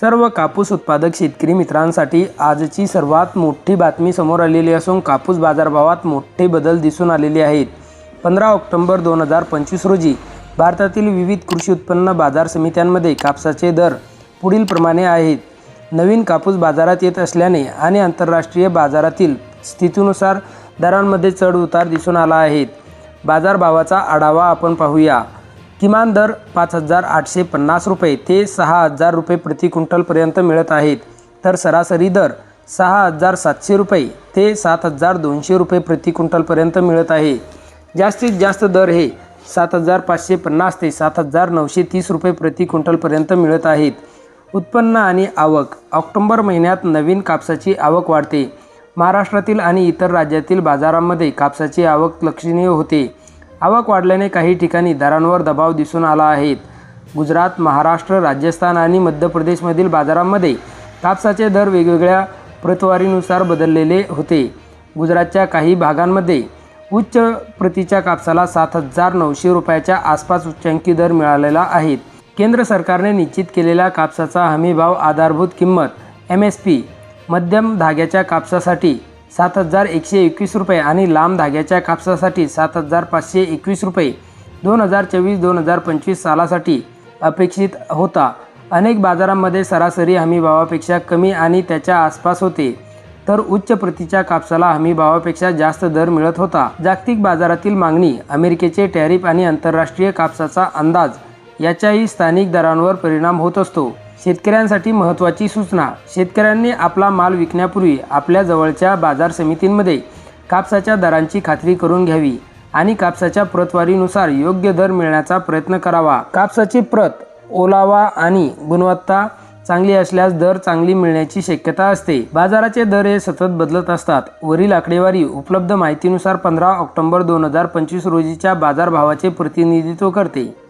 सर्व कापूस उत्पादक शेतकरी मित्रांसाठी आजची सर्वात मोठी बातमी समोर आलेली असून कापूस बाजारभावात मोठे बदल दिसून आलेले आहेत. पंधरा ऑक्टोंबर दोन हजार पंचवीस रोजी भारतातील विविध कृषी उत्पन्न बाजार समित्यांमध्ये कापसाचे दर पुढीलप्रमाणे आहेत. नवीन कापूस बाजारात येत असल्याने आणि आंतरराष्ट्रीय बाजारातील स्थितीनुसार दरांमध्ये चढ उतार दिसून आला आहेत बाजारभावाचा आढावा आपण पाहूया. किमान दर पाच हजार आठशे पन्नास रुपये ते सहा हजार रुपये प्रति क्विंटलपर्यंत मिळत आहेत. तर सरासरी दर सहा हजार सातशे रुपये ते सात हजार दोनशे रुपये प्रति क्विंटलपर्यंत मिळत आहे. जास्तीत जास्त दर हे सात हजार पाचशे पन्नास ते सात हजार नऊशे तीस रुपये प्रति क्विंटलपर्यंत मिळत आहेत. उत्पन्न आणि आवक. ऑक्टोंबर महिन्यात नवीन कापसाची आवक वाढते. महाराष्ट्रातील आणि इतर राज्यातील बाजारांमध्ये कापसाची आवक लक्षणीय होते. आवक वाढल्याने काही ठिकाणी दरांवर दबाव दिसून आला आहे. गुजरात महाराष्ट्र राजस्थान आणि मध्य प्रदेशमधील बाजारांमध्ये कापसाचे दर वेगवेगळ्या प्रतवारीनुसार बदललेले होते. गुजरातच्या काही भागांमध्ये उच्च प्रतीच्या कापसाला सात हजार नऊशे रुपयाच्या आसपास उच्चांकी दर मिळालेला आहे. केंद्र सरकारने निश्चित केलेला कापसाचा हमीभाव आधारभूत किंमत एम एस पी मध्यम धाग्याच्या कापसासाठी सात हजार एकशे एकवीस रुपये आणि लांब धाग्याच्या कापसासाठी सात हजार पाचशे एकवीस रुपये दोन हजार चोवीस दोन हजार पंचवीस सालासाठी अपेक्षित होता. अनेक बाजारांमध्ये सरासरी हमीभावापेक्षा कमी आणि त्याच्या आसपास होते. तर उच्च प्रतीच्या कापसाला हमीभावापेक्षा जास्त दर मिळत होता. जागतिक बाजारातील मागणी अमेरिकेचे टॅरिफ आणि आंतरराष्ट्रीय कापसाचा अंदाज याच्याही स्थानिक दरांवर परिणाम होत असतो. शेतकऱ्यांसाठी महत्त्वाची सूचना. शेतकऱ्यांनी आपला माल विकण्यापूर्वी आपल्या जवळच्या बाजार समितींमध्ये कापसाच्या दरांची खात्री करून घ्यावी आणि कापसाच्या प्रतवारीनुसार योग्य दर मिळण्याचा प्रयत्न करावा. कापसाची प्रत ओलावा आणि गुणवत्ता चांगली असल्यास दर चांगली मिळण्याची शक्यता असते. बाजाराचे दर हे सतत बदलत असतात. वरील आकडेवारी उपलब्ध माहितीनुसार पंधरा ऑक्टोबर दोन हजार पंचवीस रोजीच्या बाजारभावाचे प्रतिनिधित्व करते.